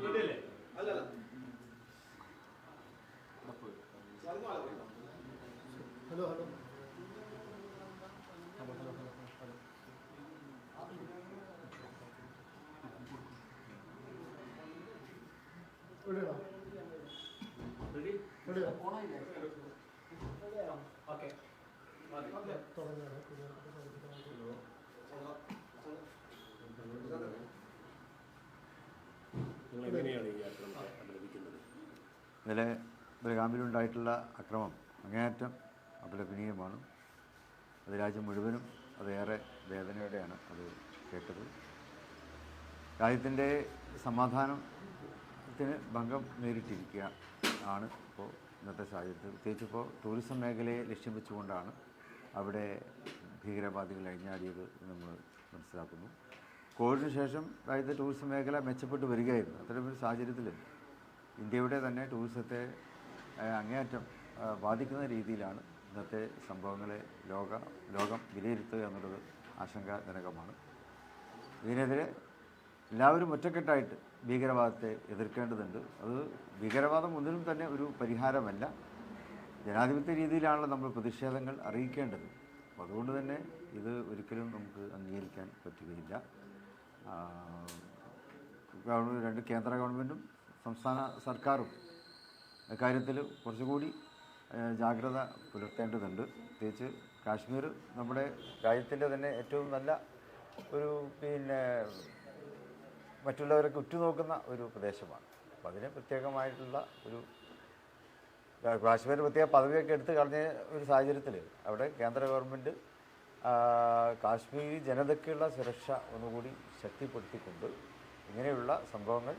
Hello hello. എവിടെയാ? എവിടെയാ തുടങ്ങിയാണ് നിങ്ങൾ ഇന്നലെ ബലഗാമിലുണ്ടായിട്ടുള്ള അക്രമം അങ്ങേയറ്റം അപലപനീയമാണ്. അത് രാജ്യം മുഴുവനും അതേറെ വേദനയോടെയാണ് അത് കേട്ടത്. രാജ്യത്തിന്റെ സമാധാനത്തിന് ഭംഗം നേരിട്ടിരിക്കുക ആണ് ഇപ്പോൾ ഇന്നത്തെ സാഹചര്യത്തിൽ. പ്രത്യേകിച്ച് ഇപ്പോൾ ടൂറിസം മേഖലയെ ലക്ഷ്യം വെച്ചുകൊണ്ടാണ് അവിടെ ഭീകരവാദികൾ അഴിഞ്ഞാടിയത് നമ്മൾ മനസ്സിലാക്കുന്നു. കോവിഡിന് ശേഷം രാജ്യത്തെ ടൂറിസം മേഖല മെച്ചപ്പെട്ട് വരികയായിരുന്നു. അത്തരമൊരു സാഹചര്യത്തിൽ ഇന്ത്യയുടെ തന്നെ ടൂറിസത്തെ അങ്ങേയറ്റം ബാധിക്കുന്ന രീതിയിലാണ് ഇന്നത്തെ സംഭവങ്ങളെ ലോക ലോകം വിലയിരുത്തുക എന്നുള്ളത് ആശങ്കാജനകമാണ്. ഇതിനെതിരെ എല്ലാവരും ഒറ്റക്കെട്ടായിട്ട് ഭീകരവാദത്തെ എതിർക്കേണ്ടതുണ്ട്. അത് ഭീകരവാദം ഒന്നിനും തന്നെ ഒരു പരിഹാരമല്ല. ജനാധിപത്യ രീതിയിലാണല്ലോ നമ്മൾ പ്രതിഷേധങ്ങൾ അറിയിക്കേണ്ടത്. അപ്പോൾ അതുകൊണ്ട് തന്നെ ഇത് ഒരിക്കലും നമുക്ക് അംഗീകരിക്കാൻ പറ്റുകയില്ല. ഗവൺമെന്റ് രണ്ട് കേന്ദ്ര ഗവൺമെന്റും സംസ്ഥാന സർക്കാരും കാര്യത്തിൽ കുറച്ചുകൂടി ജാഗ്രത പുലർത്തേണ്ടതുണ്ട്. പ്രത്യേകിച്ച് കാശ്മീർ നമ്മുടെ രാജ്യത്തിന്റെ തന്നെ ഏറ്റവും നല്ല ഒരു പിന്നെ മറ്റുള്ളവരൊക്കെ ഉറ്റുനോക്കുന്ന ഒരു പ്രദേശമാണ്. അപ്പം അതിന് പ്രത്യേകമായിട്ടുള്ള ഒരു കാശ്മീർ പ്രത്യേക പദവിയൊക്കെ എടുത്തു കളഞ്ഞ ഒരു സാഹചര്യത്തിൽ അവിടെ കേന്ദ്ര ഗവൺമെന്റ് കാശ്മീരി ജനതയ്ക്കുള്ള സുരക്ഷ ഒന്നുകൂടി ശക്തിപ്പെടുത്തിക്കൊണ്ട് ഇങ്ങനെയുള്ള സംഭവങ്ങൾ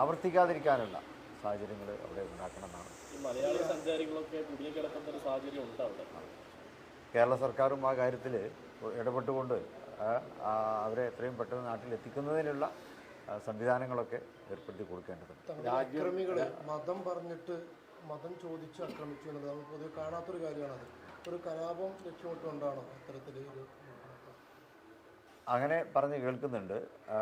ആവർത്തിക്കാതിരിക്കാനുള്ള സാഹചര്യങ്ങൾ അവിടെ ഉണ്ടാക്കണമെന്നാണ്. ഈ മലയാളി സഞ്ചാരികളൊക്കെ കുടുങ്ങിക്കിടക്കുന്ന ഒരു സാഹചര്യം ഉണ്ട് അവിടെ. കേരള സർക്കാരും ആ കാര്യത്തിൽ ഇടപെട്ടുകൊണ്ട് അവരെ എത്രയും പെട്ടെന്ന് നാട്ടിൽ എത്തിക്കുന്നതിനുള്ള സംവിധാനങ്ങളൊക്കെ ഏർപ്പെടുത്തി കൊടുക്കേണ്ടതുണ്ട്. അക്രമികളെ മതം പറഞ്ഞിട്ട് മതം ചോദിച്ച് ആക്രമിച്ചു എന്നുള്ളത് നമ്മൾ പൊതുവെ കാണാത്തൊരു കാര്യമാണത്. ഒരു കലാപം ലക്ഷ്യമിട്ടുകൊണ്ടാണോ അത്തരത്തിൽ അങ്ങനെ പറഞ്ഞ് കേൾക്കുന്നുണ്ട്. ആ,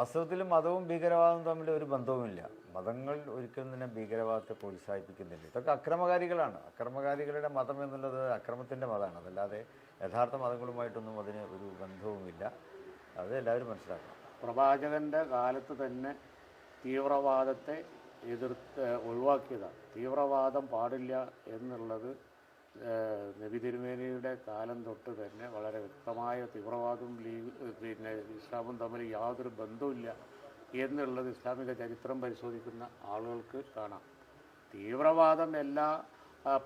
വാസ്തവത്തിൽ മതവും ഭീകരവാദവും തമ്മിൽ ഒരു ബന്ധവുമില്ല. മതങ്ങൾ ഒരിക്കലും തന്നെ ഭീകരവാദത്തെ പ്രോത്സാഹിപ്പിക്കുന്നില്ല. ഇതൊക്കെ അക്രമകാരികളാണ്. അക്രമകാരികളുടെ മതം എന്നുള്ളത് അക്രമത്തിന്റെ മതമാണ്. അതല്ലാതെ യഥാർത്ഥ മതങ്ങളുമായിട്ടൊന്നും അതിന് ഒരു ബന്ധവുമില്ല. അത് എല്ലാവരും മനസ്സിലാക്കണം. പ്രവാചകന്റെ കാലത്ത് തന്നെ തീവ്രവാദത്തെ എതിർത്ത് ഒഴിവാക്കിയതാണ്. തീവ്രവാദം പാടില്ല എന്നുള്ളത് നബി തിരുമേനിയുടെ കാലം തൊട്ട് തന്നെ വളരെ വ്യക്തമായ തീവ്രവാദവും ലീഗ് പിന്നെ ഇസ്ലാമും തമ്മിൽ യാതൊരു ബന്ധവുമില്ല എന്നുള്ളത് ഇസ്ലാമിക ചരിത്രം പരിശോധിക്കുന്ന ആളുകൾക്ക് കാണാം. തീവ്രവാദം എല്ലാ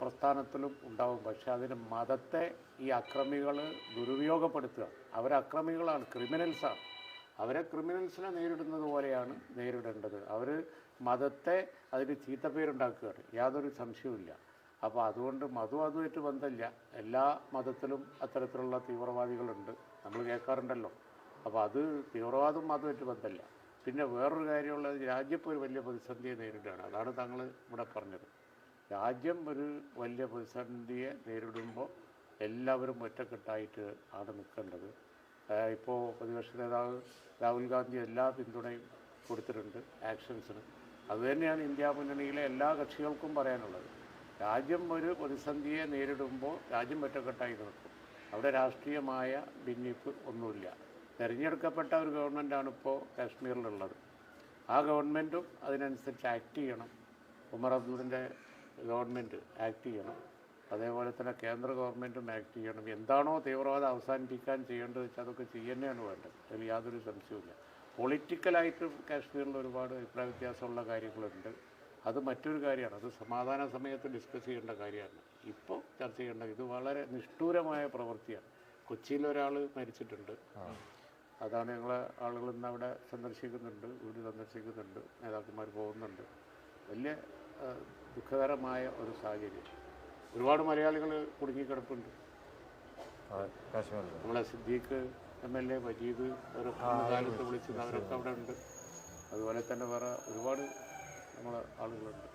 പ്രസ്ഥാനത്തിലും ഉണ്ടാവും. പക്ഷെ അതിന് മതത്തെ ഈ അക്രമികൾ ദുരുപയോഗപ്പെടുത്തുക. അവരക്രമികളാണ് ക്രിമിനൽസാണ്. അവരെ ക്രിമിനൽസിനെ നേരിടുന്നത് പോലെയാണ് നേരിടേണ്ടത്. അവർ മതത്തെ അതിന് ചീത്തപ്പേരുണ്ടാക്കുകയാണ് യാതൊരു സംശയവുമില്ല. അപ്പോൾ അതുകൊണ്ട് മതവും അതുമായിട്ട് ബന്ധമില്ല. എല്ലാ മതത്തിലും അത്തരത്തിലുള്ള തീവ്രവാദികളുണ്ട്. നമ്മൾ കേൾക്കാറുണ്ടല്ലോ. അപ്പോൾ അത് തീവ്രവാദവും മതവുമായിട്ട് ബന്ധമില്ല. പിന്നെ വേറൊരു കാര്യമുള്ളത് രാജ്യം ഇപ്പോൾ ഒരു വലിയ പ്രതിസന്ധിയെ നേരിടുകയാണ്. അതാണ് താങ്കൾ ഇവിടെ പറഞ്ഞത്. രാജ്യം ഒരു വലിയ പ്രതിസന്ധിയെ നേരിടുമ്പോൾ എല്ലാവരും ഒറ്റക്കെട്ടായിട്ട് ആണ് നിൽക്കേണ്ടത്. ഇപ്പോൾ പ്രതിപക്ഷ നേതാവ് രാഹുൽ ഗാന്ധി എല്ലാ പിന്തുണയും കൊടുത്തിട്ടുണ്ട് ആക്ഷൻസിന്. അതുതന്നെയാണ് ഇന്ത്യ മുന്നണിയിലെ എല്ലാ കക്ഷികൾക്കും പറയാനുള്ളത്. രാജ്യം ഒരു പ്രതിസന്ധിയെ നേരിടുമ്പോൾ രാജ്യം ഒറ്റക്കെട്ടായി നിൽക്കും. അവിടെ രാഷ്ട്രീയമായ ഭിന്നിപ്പ് ഒന്നുമില്ല. തിരഞ്ഞെടുക്കപ്പെട്ട ഒരു ഗവൺമെന്റാണ് ഇപ്പോൾ കാശ്മീരിലുള്ളത്. ആ ഗവൺമെന്റും അതിനനുസരിച്ച് ആക്ട് ചെയ്യണം. ഉമർ അബ്ദുലിന്റെ ഗവൺമെന്റ് ആക്ട് ചെയ്യണം. അതേപോലെ തന്നെ കേന്ദ്ര ഗവൺമെന്റും ആക്ട് ചെയ്യണം. എന്താണോ തീവ്രവാദം അവസാനിപ്പിക്കാൻ ചെയ്യേണ്ടത് വെച്ചാൽ അതൊക്കെ ചെയ്യുന്നതാണ് വേണ്ടത്. അതിൽ യാതൊരു സംശയവുമില്ല. പൊളിറ്റിക്കലായിട്ട് കാശ്മീരിൽ ഒരുപാട് അഭിപ്രായ വ്യത്യാസമുള്ള കാര്യങ്ങളുണ്ട്. അത് മറ്റൊരു കാര്യമാണ്. അത് സമാധാന സമയത്ത് ഡിസ്കസ് ചെയ്യേണ്ട കാര്യമാണ്. ഇപ്പോൾ ചർച്ച ചെയ്യേണ്ട ഇത് വളരെ നിഷ്ഠൂരമായ പ്രവൃത്തിയാണ്. കൊച്ചിയിൽ ഒരാൾ മരിച്ചിട്ടുണ്ട് അതാണ് ഞങ്ങളെ ആളുകൾ ഇന്ന് അവിടെ സന്ദർശിക്കുന്നുണ്ട്. വീട് സന്ദർശിക്കുന്നുണ്ട്. നേതാക്കന്മാർ പോകുന്നുണ്ട്. വലിയ ദുഃഖകരമായ ഒരു സാഹചര്യം. ഒരുപാട് മലയാളികൾ കുടുങ്ങിക്കിടപ്പുണ്ട്. നമ്മളെ Siddique M L A Majeed അന്ന് കാലത്ത് വിളിച്ചത് അവരൊക്കെ അവിടെ ഉണ്ട് അതുപോലെ തന്നെ വേറെ ഒരുപാട് നമ്മളെ ആളുകളുണ്ട്.